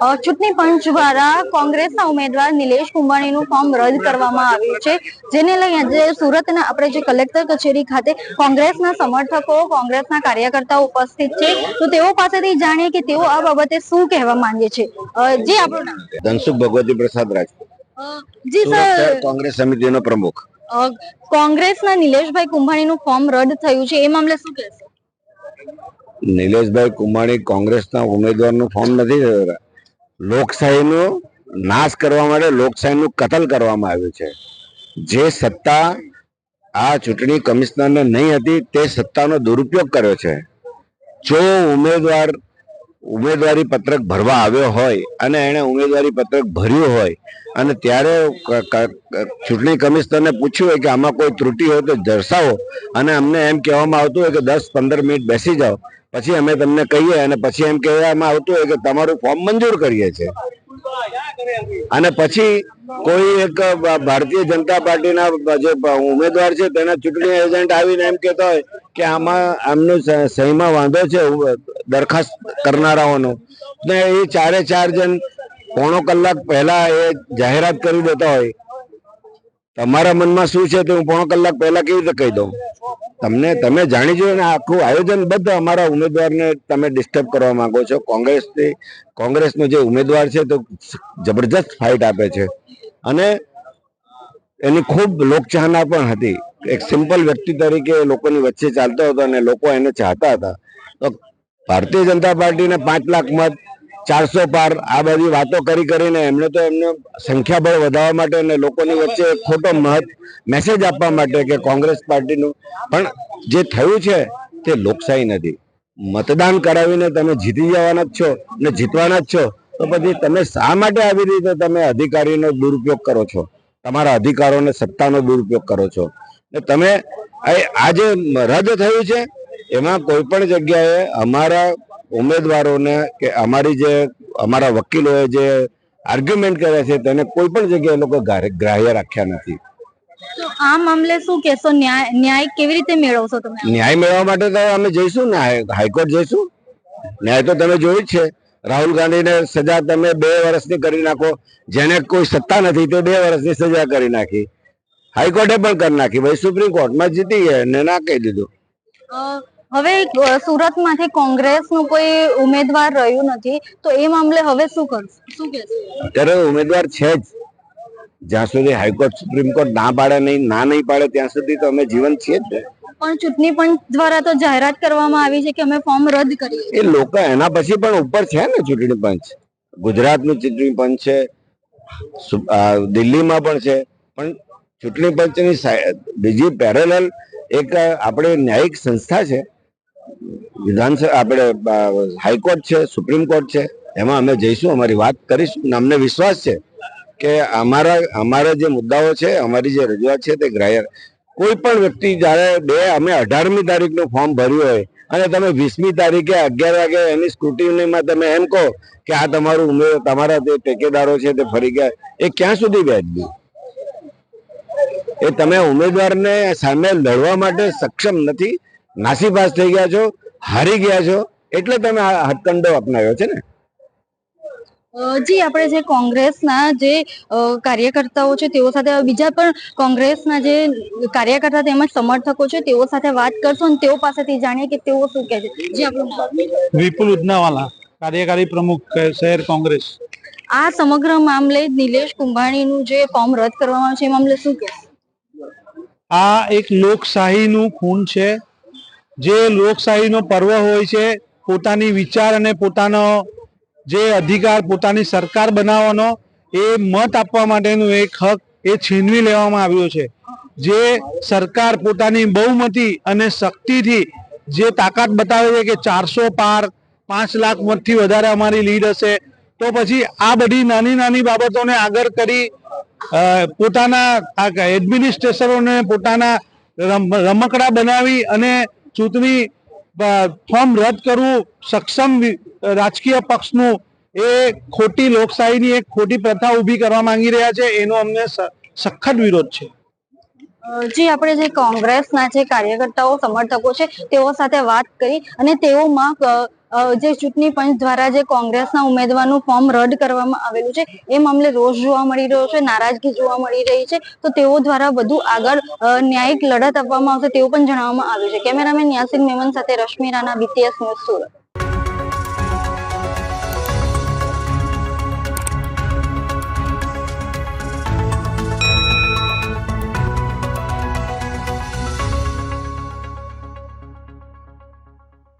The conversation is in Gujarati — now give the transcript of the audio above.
ચૂંટણી પંચ દ્વારા કોંગ્રેસના ઉમેદવાર નિલેશ કુંભાણીનું ફોર્મ રદ કરવામાં આવ્યું છે. જેને લઈ આજે સુરતના આપણે જે કલેક્ટર કચેરી ખાતે કોંગ્રેસના સમર્થકો કોંગ્રેસના કાર્યકર્તાઓ ઉપસ્થિત છે. તો તેઓ પાસેથી જાણીએ કે તેઓ આ બાબતે શું કહેવા માંગે છે. જી આપણું ધનસુખ ભગવતી પ્રસાદ રાજપૂત જી સર. કોંગ્રેસ સમિતિનો પ્રમુખ. કોંગ્રેસના નિલેશભાઈ કુંભાણીનું ફોર્મ રદ થયું છે. એ મામલે શું કહેશો? નિલેશભાઈ કુંભાણી કોંગ્રેસના ઉમેદવારનું ફોર્મ નથી થયું. લોકશાહીનો નાશ કરવા માટે લોકશાહીનું કતલ કરવામાં આવ્યું છે. જે સત્તા આ ચૂંટણી કમિશનરને નહીં હતી, તે સત્તાનો દુરુપયોગ કર્યો છે. જો ઉમેદવાર, ઉમેદવારી પત્રક ભરવા આવ્યો હોય અને એણે ઉમેદવારી પત્રક ભર્યું હોય અને ત્યારે ચૂંટણી કમિશનરને પૂછ્યું હોય કે આમાં કોઈ ત્રુટિ હોય તો દર્શાવો અને અમને એમ કહેવામાં આવતું હોય કે દસ પંદર મિનિટ બેસી જાઓ પછી અમે તમને કહીએ અને પછી એમ કહેવામાં આવતું હોય કે તમારું ફોર્મ મંજૂર કરીએ છીએ. અને પછી કોઈ એક ભારતીય જનતા પાર્ટીના જે ઉમેદવાર છે, તેના ચૂંટણી એજન્ટ આવીને એમ કહેતા હોય કે આમાં આમનો સહીમાં વાંધો છે દરખાસ્ત કરનારાઓનો. ને એ ચારે ચાર જણ પોણો કલાક પહેલા એ જાહેરાત કરી દેતા હોય તમારા મનમાં શું છે તે હું પોણો કલાક પહેલા કેવી રીતે કહી દઉં? તમને, તમે જાણી જોઈએ ને, આખું આયોજન બધું અમારા ઉમેદવારને તમે ડિસ્ટર્બ કરવા માંગો છો. કોંગ્રેસની કોંગ્રેસનો જે ઉમેદવાર છે તો જબરજસ્ત ફાઇટ આપે છે. અને એની ખૂબ લોકચાહના પણ હતી. એક સિમ્પલ વ્યક્તિ તરીકે લોકોની વચ્ચે ચાલતો હતો અને લોકો એને ચાહતા હતા. તો ભારતીય જનતા પાર્ટીને પાંચ લાખ મત ચારસો પાર આ બધી વાતો કરી કરીને એમને તો એમને સંખ્યાબળ વધારવા માટે અને લોકોની વચ્ચે ખોટો મહત મેસેજ આપવા માટે કે કોંગ્રેસ પાર્ટીનું. પણ જે થયું છે તે લોકશાહી નથી. મતદાન કરાવીને તમે જીતી જવાના જ છો ને જીતવાના જ છો તો પછી તમે શા માટે આવી રીતે તમે અધિકારીનો દુરુપયોગ કરો છો? તમારા અધિકારોને સત્તાનો દુરુપયોગ કરો છો? ને તમે આ જે રદ થયું છે એમાં કોઈ પણ જગ્યાએ અમારા ઉમેદવારોને કે અમારી જે અમારા વકીલોએ જે આર્ગ્યુમેન્ટ કર્યા છે તેને કોઈ પણ જગ્યાએ લોકો ગ્રાહ્ય રાખ્યા નથી. તો આ મામલે શું કહેશો? ન્યાય ન્યાય કેવી રીતે મેળવશો તમે? ન્યાય મેળવવા માટે તો અમે જઈશું ને હાઈકોર્ટ જઈશું. ન્યાય તો તમે જોયું જ છે. રાહુલ ગાંધીને સજા તમે બે વર્ષની કરી નાખો. જેને કોઈ સત્તા નથી તે બે વર્ષની સજા કરી નાખી. હાઈકોર્ટે પણ કરી નાખી. ભાઈ સુપ્રીમ કોર્ટમાં જીતી ગયા ને ના કહી દીધું. હવે અ, સુરતમાંથી કોંગ્રેસનું કોઈ ઉમેદવાર રહ્યું નથી તો એ મામલે હવે શું કરશે? શું કહેશે? અત્યારે ઉમેદવાર છે જ. જ્યાં સુધી હાઈકોર્ટ સુપ્રીમ કોર્ટ ના પાડે નહીં ના નહીં પાડે ત્યાં સુધી તો અમે જીવન છીએ જ. પણ ચૂંટણી પંચ દ્વારા તો જાહેરાત કરવામાં આવી છે કે અમે ફોર્મ રદ કરીએ એ લોકો એના પછી પણ ઉપર છે ને ચૂંટણી પંચ. ગુજરાતનું ચૂંટણી પંચ છે દિલ્હીમાં પણ છે. પણ ચૂંટણી પંચની બીજી પેરેલલ એક આપણે ન્યાયિક સંસ્થા છે વિધાનસભા આપણે હાઈકોર્ટ છે, સુપ્રીમ કોર્ટ છે, એમાં અમે જઈશું, અમારી વાત કરીશું. અમને વિશ્વાસ છે કે અમારા અમારા જે મુદ્દાઓ છે, અમારી જે રજૂઆત છે તે ગ્રાહ્ય કોઈ પણ વ્યક્તિ જ્યારે બે, અમે અઢારમી તારીખનું ફોર્મ ભર્યું હોય અને તમે વીસમી તારીખે અગિયાર વાગે એની સ્કૂટીમાં તમે એમ કહો કે આ તમારું ઉમેર, તમારા જે ટેકેદારો છે તે ફરી ગયા, એ ક્યાં સુધી વ્યાજબી એ તમે ઉમેદવારને સામે લડવા માટે સક્ષમ નથી નાસીપાસ થઈ ગયા છો હારી ગયા છો એટલે તમે આ હથકંડો અપનાવ્યો છે ને? જી આપણે જે કોંગ્રેસના જે કાર્યકર્તાઓ છે તેઓ સાથે બીજા પણ કોંગ્રેસના જે કાર્યકર્તા તેમજ સમર્થકો છે તેઓ સાથે વાત કરશો અને તેઓ પાસેથી જાણીએ કે તેઓ શું કહે છે. જી આપણું. વિપુલ ઉદનાવાલા કાર્યકારી પ્રમુખ શહેર કોંગ્રેસ. આ સમગ્ર મામલે નિલેશ કુંભાણીનું જે ફોર્મ રદ કરવામાં આવ્યું છે એ મામલે શું કહેશો? આ એક લોકશાહીનું ખૂન છે. જે લોકશાહીનો પર્વ હોય છે, પોતાની વિચાર અને પોતાનો જે અધિકાર પોતાની સરકાર બનાવવાનો, એ મત આપવા માટેનું એક હક એ છીનવી લેવામાં આવ્યો છે. જે સરકાર પોતાની બહુમતી અને શક્તિથી જે તાકાત બતાવે છે કે ચારસો પાર પાંચ લાખ મતથી વધારે અમારી લીડ હશે, તો પછી આ બધી નાની નાની બાબતોને આગળ કરી પોતાના એડમિનિસ્ટ્રેશનોને પોતાના રમ- રમકડા બનાવી અને ચૂંટણી ફોર્મ રદ કરવું સક્ષમ રાજકીય પક્ષનું એ ખોટી લોકશાહીની એક ખોટી પ્રથા ઊભી કરવા માંગી રહ્યા છે, એનો અમને સખત વિરોધ છે. જી, આપણે જે કોંગ્રેસના જે કાર્યકર્તાઓ, સમર્થકો છે, તેઓ સાથે વાત કરી અને તેઓમાં જે ચૂંટણી પંચ દ્વારા જે કોંગ્રેસના ઉમેદવારનું ફોર્મ રદ કરવામાં આવેલું છે, એ મામલે રોષ જોવા મળી રહ્યો છે, નારાજગી જોવા મળી રહી છે, તો તેઓ દ્વારા વધુ આગળ ન્યાયિક લડત આપવામાં આવશે તેવું પણ જણાવવામાં આવ્યું છે. કેમેરામેન યાસીન મેમન સાથે રશ્મિ રાણા બીટીએસ ન્યૂઝ સુરત.